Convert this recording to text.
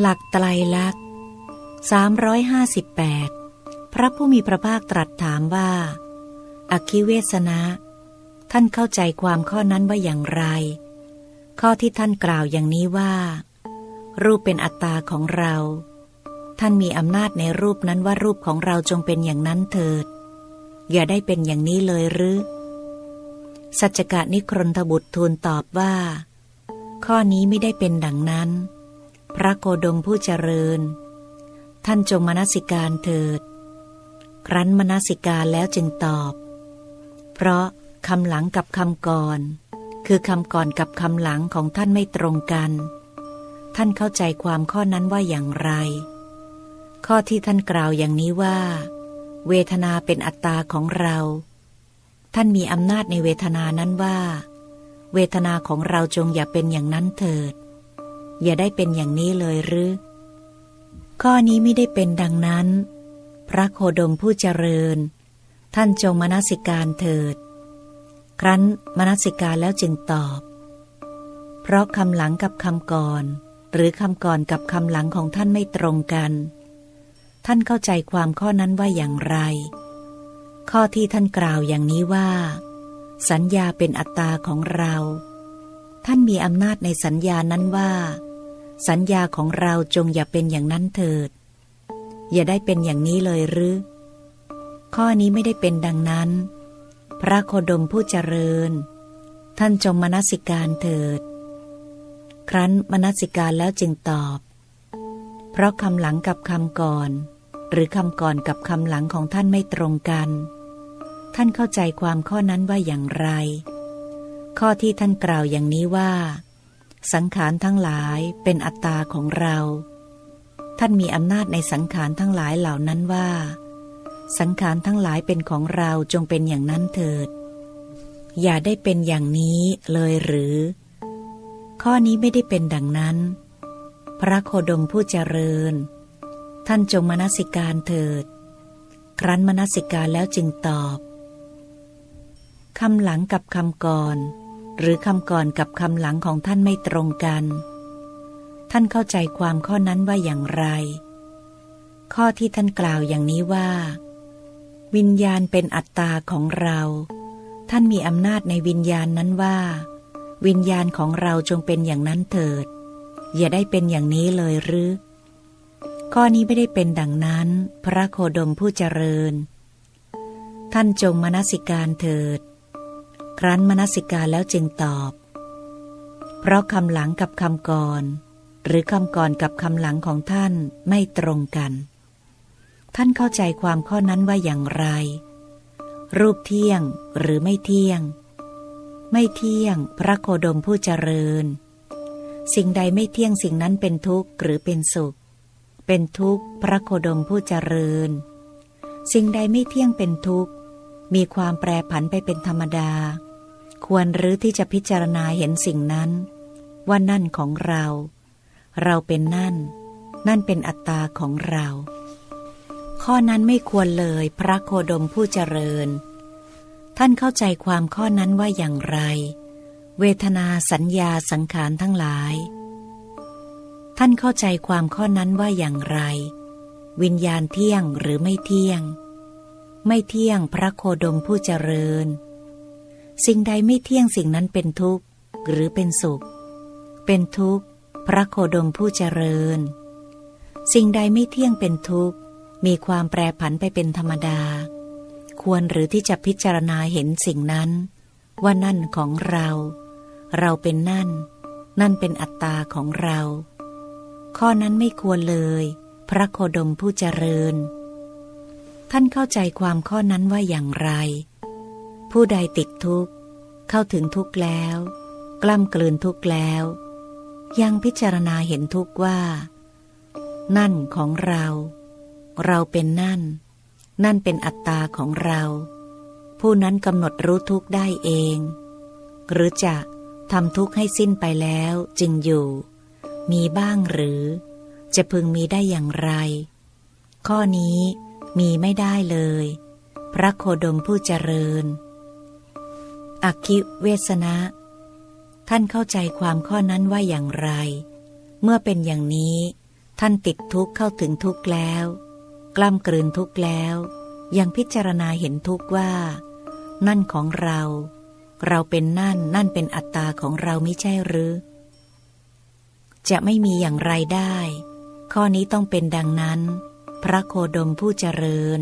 หลักไตรลักษณ์สามร้อยห้าสิบแปดพระผู้มีพระภาคตรัสถามว่า อคิเวสนะ ท่านเข้าใจความข้อนั้นว่าอย่างไร ข้อที่ท่านกล่าวอย่างนี้ว่า รูปเป็นอัตตาของเรา ท่านมีอำนาจในรูปนั้นว่ารูปของเราจงเป็นอย่างนั้นเถิด อย่าได้เป็นอย่างนี้เลยหรือ สัจจกะนิครนทบุตรทูลตอบว่า ข้อนี้ไม่ได้เป็นดังนั้น พระโคดมผู้เจริญ ท่านจงมนสิการเถิด ครั้นมนสิการแล้วจึงตอบ เพราะคำหลังกับคำก่อน คือคำก่อนกับคำหลังของท่านไม่ตรงกัน ท่านเข้าใจความข้อนั้นว่าอย่างไร ข้อที่ท่านกล่าวอย่างนี้ว่า เวทนาเป็นอัตตาของเรา ท่านมีอำนาจในเวทนานั้นว่า เวทนาของเราจงอย่าเป็นอย่างนั้นเถิด อย่าได้เป็นอย่างนี้เลยหรือ ข้อนี้ไม่ได้เป็นดังนั้น พระโคดมผู้เจริญ ท่านจงมนสิการเถิด ครั้นมนสิการแล้วจึงตอบ เพราะคำหลังกับคำก่อน หรือคำก่อนกับคำหลังของท่านไม่ตรงกัน ท่านเข้าใจความข้อนั้นว่าอย่างไร ข้อที่ท่านกล่าวอย่างนี้ว่า สัญญาเป็นอัตตาของเราท่านมีอำนาจในสัญญานั้นว่า สัญญาของเราจงอย่าเป็นอย่างนั้นเถิด อย่าได้เป็นอย่างนี้เลยหรือ ข้อนี้ไม่ได้เป็นดังนั้น พระโคดมผู้เจริญ ท่านจงมนสิการเถิด ครั้นมนสิการแล้วจึงตอบ เพราะคำหลังกับคำก่อน หรือคำก่อนกับคำหลังของท่านไม่ตรงกัน ท่านเข้าใจความข้อนั้นว่าอย่างไร ข้อที่ท่านกล่าวอย่างนี้ว่า สังขารทั้งหลายเป็นอัตตาของเรา ท่านมีอำนาจในสังขารทั้งหลายเหล่านั้นว่า สังขารทั้งหลายเป็นของเราจงเป็นอย่างนั้นเถิด อย่าได้เป็นอย่างนี้เลยหรือ ข้อนี้ไม่ได้เป็นดังนั้น พระโคดมผู้เจริญ ท่านจงมนสิการเถิด ครั้นมนสิการแล้วจึงตอบคำหลังกับคำก่อน หรือคำก่อนกับคำหลังของท่านไม่ตรงกัน ท่านเข้าใจความข้อนั้นว่าอย่างไร ข้อที่ท่านกล่าวอย่างนี้ว่า วิญญาณเป็นอัตตาของเรา ท่านมีอำนาจในวิญญาณนั้นว่า วิญญาณของเราจงเป็นอย่างนั้นเถิด อย่าได้เป็นอย่างนี้เลยหรือ ข้อนี้ไม่ได้เป็นดังนั้น พระโคดมผู้เจริญ ท่านจงมนสิการเถิด ครั้นมนสิการแล้วจึงตอบ เพราะคำหลังกับคำก่อน หรือคำก่อนกับคำหลังของท่านไม่ตรงกัน ท่านเข้าใจความข้อนั้นว่าอย่างไร รูปเที่ยงหรือไม่เที่ยง ไม่เที่ยงพระโคดมผู้เจริญ สิ่งใดไม่เที่ยงสิ่งนั้นเป็นทุกข์หรือเป็นสุข เป็นทุกข์พระโคดมผู้เจริญ สิ่งใดไม่เที่ยงเป็นทุกข์มีความแปรผันไปเป็นธรรมดา ควรหรือที่จะพิจารณาเห็นสิ่งนั้น ว่านั่นของเรา เราเป็นนั่น นั่นเป็นอัตตาของเรา ข้อนั้นไม่ควรเลยพระโคดมผู้เจริญ ท่านเข้าใจความข้อนั้นว่าอย่างไร เวทนาสัญญาสังขารทั้งหลาย ท่านเข้าใจความข้อนั้นว่าอย่างไร วิญญาณเที่ยงหรือไม่เที่ยง ไม่เที่ยงพระโคดมผู้เจริญ สิ่งใดไม่เที่ยงสิ่งนั้นเป็นทุกข์ หรือเป็นสุข เป็นทุกข์ พระโคดมผู้เจริญ สิ่งใดไม่เที่ยงเป็นทุกข์ มีความแปรผันไปเป็นธรรมดา ควรหรือที่จะพิจารณาเห็นสิ่งนั้น ว่านั่นของเรา เราเป็นนั่น นั่นเป็นอัตตาของเรา ข้อนั้นไม่ควรเลย พระโคดมผู้เจริญ ท่านเข้าใจความข้อนั้นว่าอย่างไรผู้ใดติดทุกข์ เข้าถึงทุกข์แล้ว กล้ำกลืนทุกข์แล้ว ยังพิจารณาเห็นทุกข์ว่า นั่นของเรา เราเป็นนั่น นั่นเป็นอัตตาของเรา ผู้นั้นกำหนดรู้ทุกข์ได้เอง หรือจะทำทุกข์ให้สิ้นไปแล้วจึงอยู่ มีบ้างหรือ จะพึงมีได้อย่างไร ข้อนี้มีไม่ได้เลย พระโคดมผู้เจริญ อักคิเวสนะ ท่านเข้าใจความข้อนั้นว่าอย่างไร เมื่อเป็นอย่างนี้ ท่านติดทุกข์เข้าถึงทุกข์แล้ว กล้ำกลืนทุกข์แล้ว ยังพิจารณาเห็นทุกข์ว่า นั่นของเรา เราเป็นนั่นนั่นเป็นอัตตาของเราไม่ใช่หรือ จะไม่มีอย่างไรได้ ข้อนี้ต้องเป็นดังนั้น พระโคดมผู้เจริญ